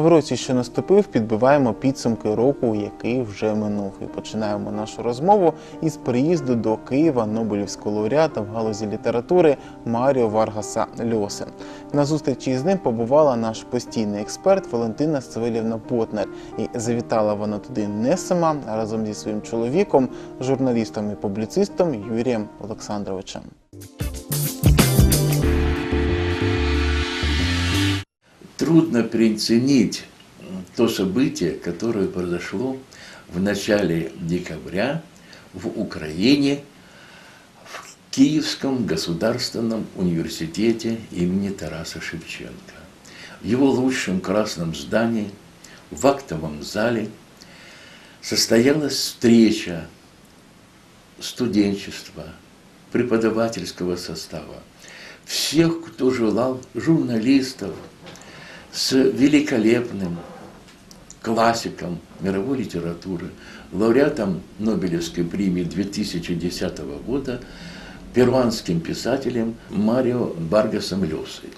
В році, що наступив, підбиваємо підсумки року, який вже минув. І починаємо нашу розмову із приїзду до Києва Нобелівського лауреата в галузі літератури Маріо Варгаса Льоси. На зустрічі з ним побувала наш постійний експерт Валентина Савелівна Потнер. І завітала вона туди не сама, а разом зі своїм чоловіком, журналістом і публіцистом Юрієм Олександровичем. Трудно переоценить то событие, которое произошло в начале декабря в Украине, в Киевском государственном университете имени Тараса Шевченко. В его лучшем красном здании, в актовом зале, состоялась встреча студенчества, преподавательского состава, всех, кто желал, журналистов, с великолепным классиком мировой литературы, лауреатом Нобелевской премии 2010 года, перуанским писателем Марио Баргасом Льосой.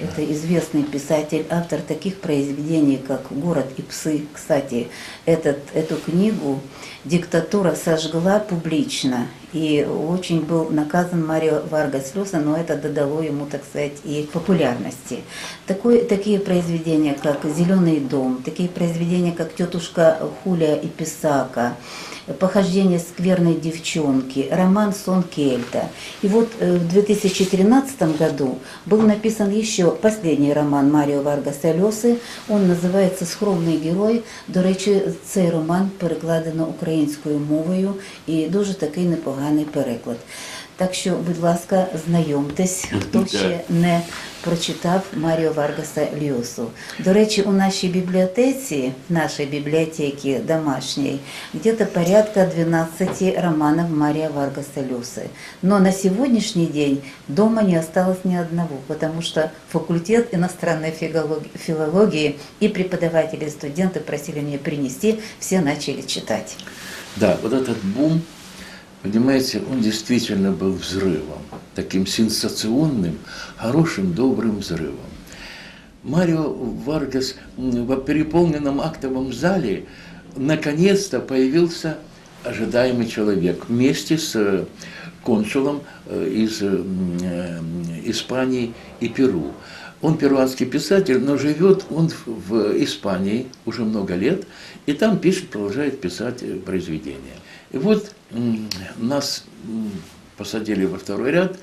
Это известный писатель, автор таких произведений, как «Город и псы». Кстати, этот, эту книгу диктатура сожгла публично, и очень был наказан Марио Варгас Льоса, но это додало ему, так сказать, и популярности. Такое, такие произведения, как «Зеленый дом», такие произведения, как «Тетушка Хуля и Писака», «Похождение скверной девчонки», роман «Сон Кельта». И вот э, в 2013 году был написан еще последний роман Маріо Варгаса Льоси. Он називається Скромний герой. До речі, цей роман перекладено українською мовою і дуже такий непоганий переклад. Так що, будь ласка, знайомтесь, хто Так. ще не прочитав Маріо Варгаса Льосу. До речі, у нашій бібліотеці, в нашій бібліотеці домашней, где-то порядка 12 романов Мария Варгаса Льосы. Но на сегодняшний день дома не осталось ни одного, потому что факультет иностранной филологи- филологии и преподаватели, и студенты просили мне принести, все начали читать. Да, вот этот бум, понимаете, он действительно был взрывом, таким сенсационным, хорошим, добрым взрывом. Марио Варгас в переполненном актовом зале наконец-то появился ожидаемый человек вместе с э, консулом э, из э, Испании и Перу. Он перуанский писатель, но живет он в- Испании уже много лет, и там пишет, продолжает писать произведения. И вот нас посадили во второй ряд,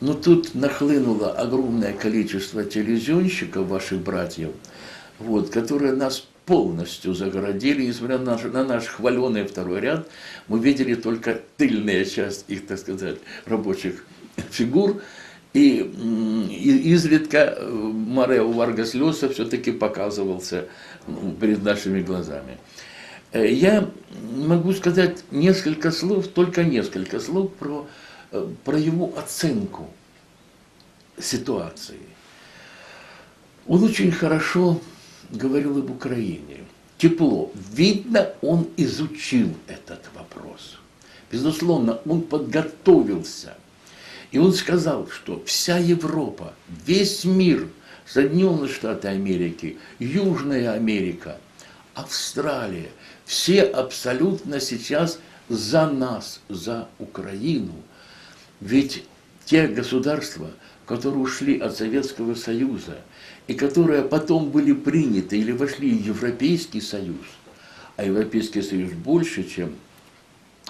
но тут нахлынуло огромное количество телевизионщиков, ваших братьев, вот, которые нас полностью загородили, несмотря на наш, на наш хваленый второй ряд, мы видели только тыльная часть их, так сказать, рабочих фигур, и, и изредка э, Марео Варгас Льоса все-таки показывался перед нашими глазами. Э, Я могу сказать несколько слов, только несколько слов про, э, про его оценку ситуации. Он очень хорошо говорил об Украине. Тепло. Видно, он изучил этот вопрос. Безусловно, он подготовился. И он сказал, что вся Европа, весь мир, Соединенные Штаты Америки, Южная Америка, Австралия, все абсолютно сейчас за нас, за Украину. Ведь те государства, которые ушли от Советского Союза и которые потом были приняты или вошли в Европейский Союз, а Европейский Союз больше, чем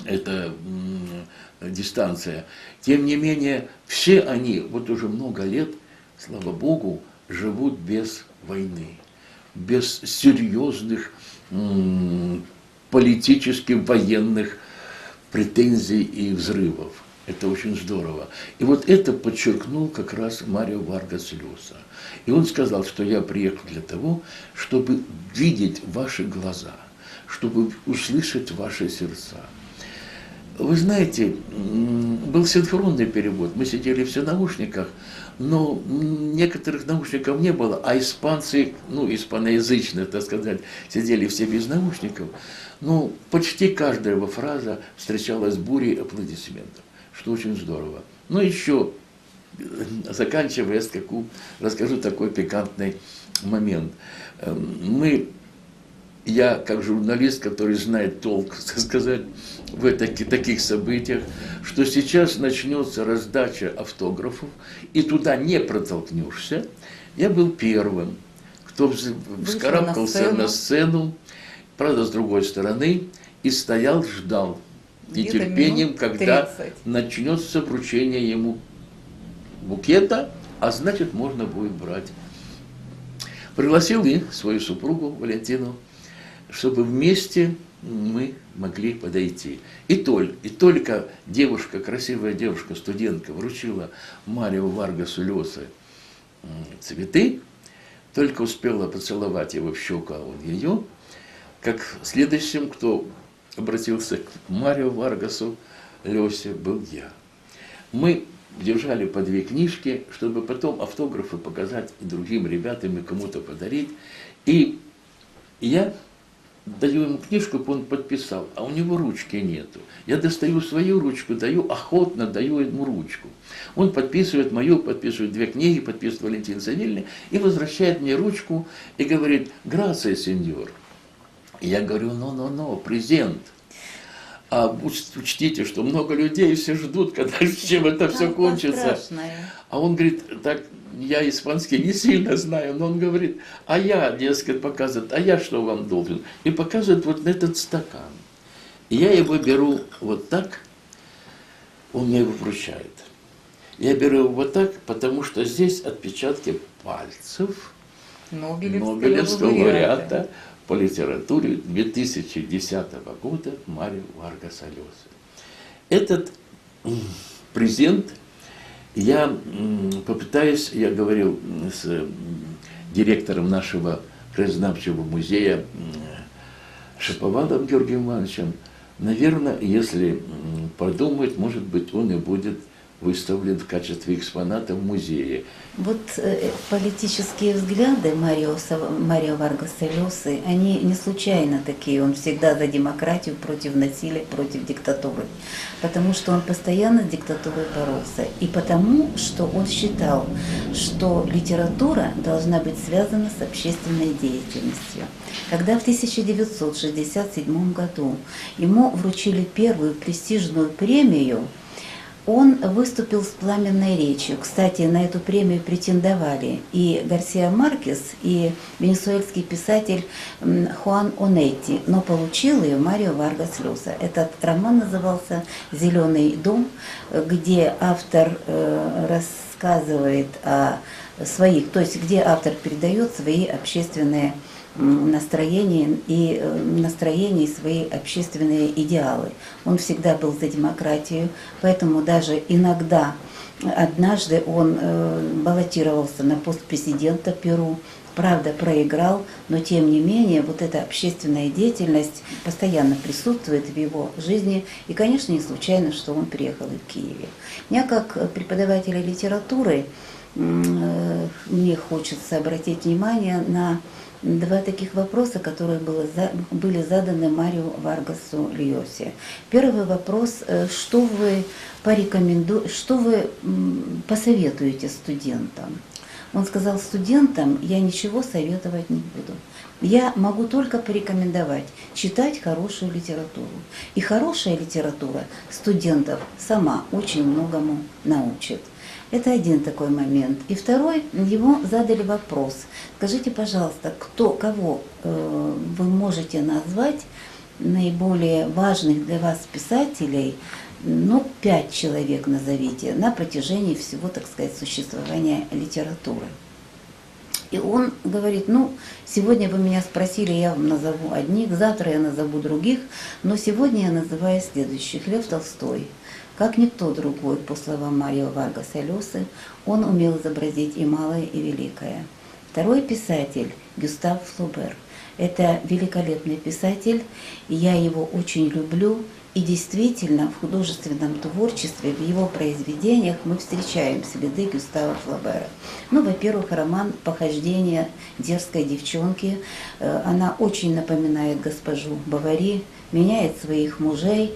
эта дистанция, тем не менее, все они вот уже много лет, слава Богу, живут без войны, без серьезных политических, военных претензий и взрывов. Это очень здорово. И вот это подчеркнул как раз Марио Варгас Льоса. И он сказал, что я приехал для того, чтобы видеть ваши глаза, чтобы услышать ваши сердца. Вы знаете, был синхронный перевод. Мы сидели все в наушниках, но некоторых наушников не было, а испанцы, ну, испаноязычные, так сказать, сидели все без наушников. Ну, почти каждая его фраза встречалась бурей аплодисментов, что очень здорово. Ну, еще заканчивая скаку, расскажу такой пикантный момент. Эм, Мы, я как журналист, который знает толк, так сказать, в таки- таких событиях, что сейчас начнется раздача автографов, и туда не протолкнешься, я был первым, кто вскарабкался на на сцену, правда, с другой стороны, и стоял, ждал нетерпением, когда 30. начнется вручение ему букета, а значит, можно будет брать. Пригласил и свою супругу Валентину, чтобы вместе мы могли подойти. И только, и только девушка, красивая девушка, студентка, вручила Марио Варгасу Лёсе цветы, только успела поцеловать его в щеку, а он ее, как следующим, кто обратился к Марио Варгасу Лёсе, был я. Мы держали по две книжки, чтобы потом автографы показать другим ребятам, и кому-то подарить. И я даю ему книжку, он подписал, а у него ручки нету. Я достаю свою ручку, даю, охотно даю ему ручку. Он подписывает мою, подписывает две книги, подписывает Валентин Савельный и возвращает мне ручку и говорит, грация, сеньор. Я говорю, ну-ну-ну, презент. А уч- учтите, что много людей все ждут, когда чем это все кончится. А он говорит, так, я испанский не сильно знаю, но он говорит, а я, дескать, показывает, а я что вам должен? И показывает вот этот стакан. И я его беру вот так, он мне его вручает. Я беру его вот так, потому что здесь отпечатки пальцев Нобелевского, Нобелевского лауреата. лауреата по литературе 2010 года Марио Варгаса Льоса. Этот презент я попытаюсь, я говорил с директором нашего краезнавчего музея м, Шаповаловым Георгием Ивановичем, наверное, если подумать, может быть, он и будет выставлен в качестве экспоната в музее. Вот э, политические взгляды Марио, Марио Варгаса Лёсы, они не случайно такие. Он всегда за демократию, против насилия, против диктатуры. Потому что он постоянно с диктатурой боролся. И потому, что он считал, что литература должна быть связана с общественной деятельностью. Когда в 1967 году ему вручили первую престижную премию, он выступил с пламенной речью. Кстати, на эту премию претендовали и Гарсия Маркес, и венесуэльский писатель Хуан Онетти, но получил ее Марио Варгас Льоса. Этот роман назывался «Зеленый дом», где автор э, рассказывает о своих, то есть где автор передает свои общественные м, настроения и э, настроения и свои общественные идеалы. Он всегда был за демократию, поэтому даже иногда, однажды он э, баллотировался на пост президента Перу, правда проиграл, но тем не менее вот эта общественная деятельность постоянно присутствует в его жизни, и, конечно, не случайно, что он приехал и в Киеве. Меня как преподавателя литературы э, мне хочется обратить внимание на два таких вопроса, которые было были заданы Марио Варгасу Льосе. Первый вопрос, э, что вы порекомендуете, что вы посоветуете студентам? Он сказал, студентам я ничего советовать не буду. Я могу только порекомендовать читать хорошую литературу. И хорошая литература студентов сама очень многому научит. Это один такой момент. И второй, ему задали вопрос. Скажите, пожалуйста, кто, кого э, вы можете назвать наиболее важных для вас писателей, ну, пять человек назовите, на протяжении всего, так сказать, существования литературы. И он говорит, ну, сегодня вы меня спросили, я вам назову одних, завтра я назову других, но сегодня я называю следующих. Лев Толстой. Как никто другой, по словам Марио Варгаса Лёсы, он умел изобразить и малое, и великое. Второй писатель Гюстав Флобер. Это великолепный писатель, и я его очень люблю. И действительно, в художественном творчестве, в его произведениях мы встречаем следы Гюстава Флобера. Ну, во-первых, роман «Похождение дерзкой девчонки». Э, Она очень напоминает госпожу Бавари, меняет своих мужей.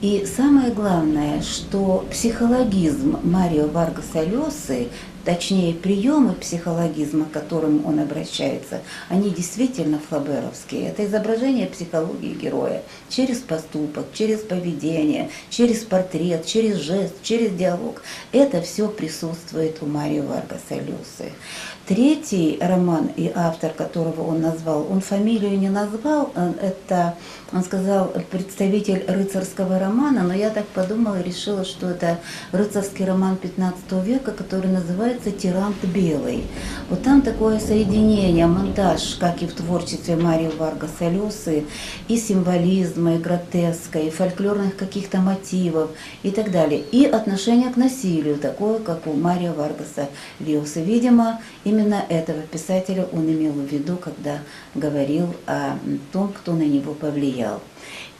И самое главное, что психологизм Марио Варгаса Лёсы, точнее приемы психологизма, к которым он обращается, они действительно флаберовские. Это изображение психологии героя через поступок, через поведение, через портрет, через жест, через диалог. Это все присутствует у Марио Варгаса Лёсы. Третий роман и автор, которого он назвал, он фамилию не назвал, э, это, он сказал, представитель рыцарского романа, но я так подумала и решила, что это рыцарский роман 15 века, который называется «Тирант белый». Вот там такое соединение, монтаж, как и в творчестве Марии Варгаса Лёсы, и символизма, и гротеска, и фольклорных каких-то мотивов и так далее. И отношение к насилию, такое, как у Мария Варгаса Льосы. Видимо, именно этого писателя он имел в виду, когда говорил о том, кто на него повлиял.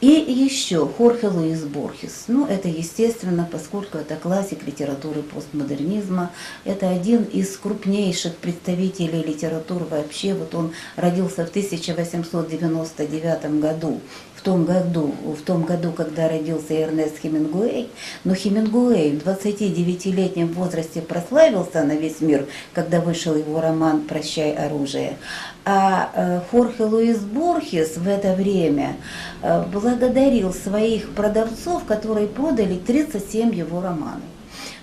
И еще Хорхе Луис Борхес. Ну, это естественно, поскольку это классик литературы постмодернизма. Это один из крупнейших представителей литературы вообще. Вот он родился в 1899 году. Том году, в том году, когда родился Эрнест Хемингуэй, но Хемингуэй в 29-летнем возрасте прославился на весь мир, когда вышел его роман «Прощай оружие». А э, Хорхе Луис Борхес в это время э, благодарил своих продавцов, которые продали 37 его романов.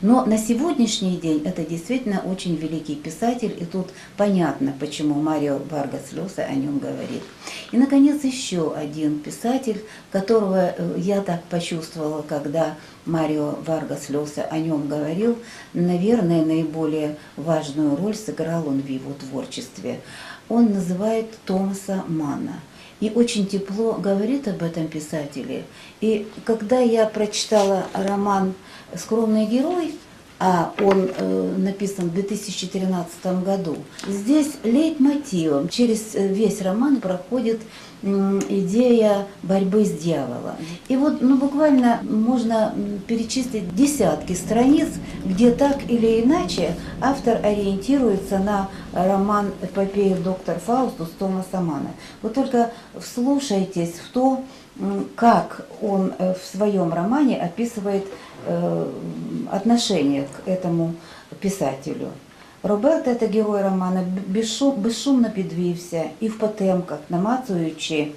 Но на сегодняшний день это действительно очень великий писатель, и тут понятно, почему Марио Варгас Лёса о нем говорит. И, наконец, еще один писатель, которого э, я так почувствовала, когда Марио Варгас Лёса о нем говорил, наверное, наиболее важную роль сыграл он в его творчестве. Он называет Томаса Мана и очень тепло говорит об этом писателе. И когда я прочитала роман «Скромный герой», а он э, написан в 2013 году. Здесь лейтмотивом через э, весь роман проходит идея борьбы с дьяволом. И вот ну, буквально можно перечислить десятки страниц, где так или иначе автор ориентируется на роман эпопея «Доктор Фаустус» Томаса Мана. Вот только вслушайтесь в то, как он э, в своем романе описывает э, отношение к этому писателю. Роберт, это герой романа, безшум, безшумно підвівся і в потемках, намацуючи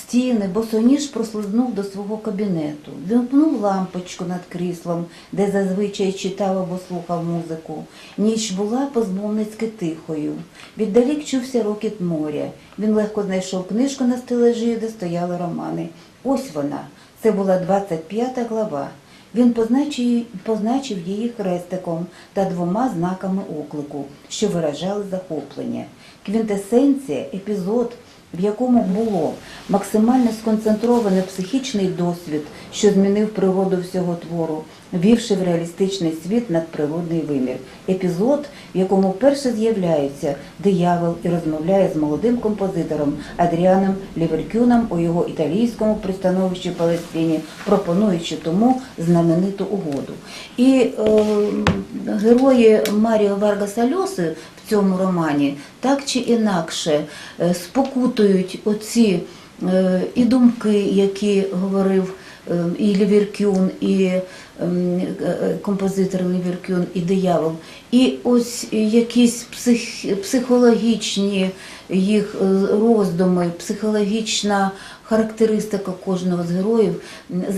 стіни, босоніж прослизнув до свого кабінету, вимкнув лампочку над кріслом, де зазвичай читав або слухав музику. Ніч була позмовницьки тихою. Віддалік чувся рокіт моря. Він легко знайшов книжку на стележі, де стояли романи. Ось вона. Це була 25 глава. Він позначив її хрестиком та двома знаками оклику, що виражали захоплення. Квінтесенція, епізод, в якому було максимально сконцентрований психічний досвід, що змінив природу всього твору, ввівши в реалістичний світ надприродний вимір. Епізод, в якому вперше з'являється диявол і розмовляє з молодим композитором Адріаном Ліверкюном у його італійському пристановищі Палестині, пропонуючи тому знамениту угоду. І е, герої Маріо Варгаса Льоси в цьому романі так чи інакше е, спокутують оці е, і думки, які говорив е, і Ліверкюн, і ем, композитор Ліверкюн, і диявол. І ось якісь псих, психологічні їх роздуми, психологічна характеристика кожного з героїв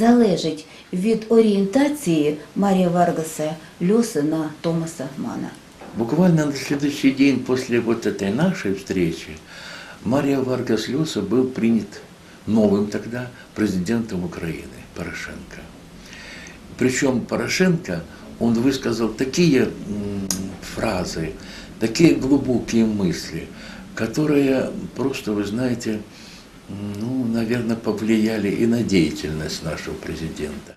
залежить від орієнтації Марія Варгаса Льоси на Томаса Мана. Буквально на следующий день после вот этой нашей встречи Мария Варгас Льоса был принят новым тогда президентом Украины Порошенко. Причем Порошенко, он высказал такие фразы, такие глубокие мысли, которые просто, вы знаете, ну, наверное, повлияли и на деятельность нашего президента.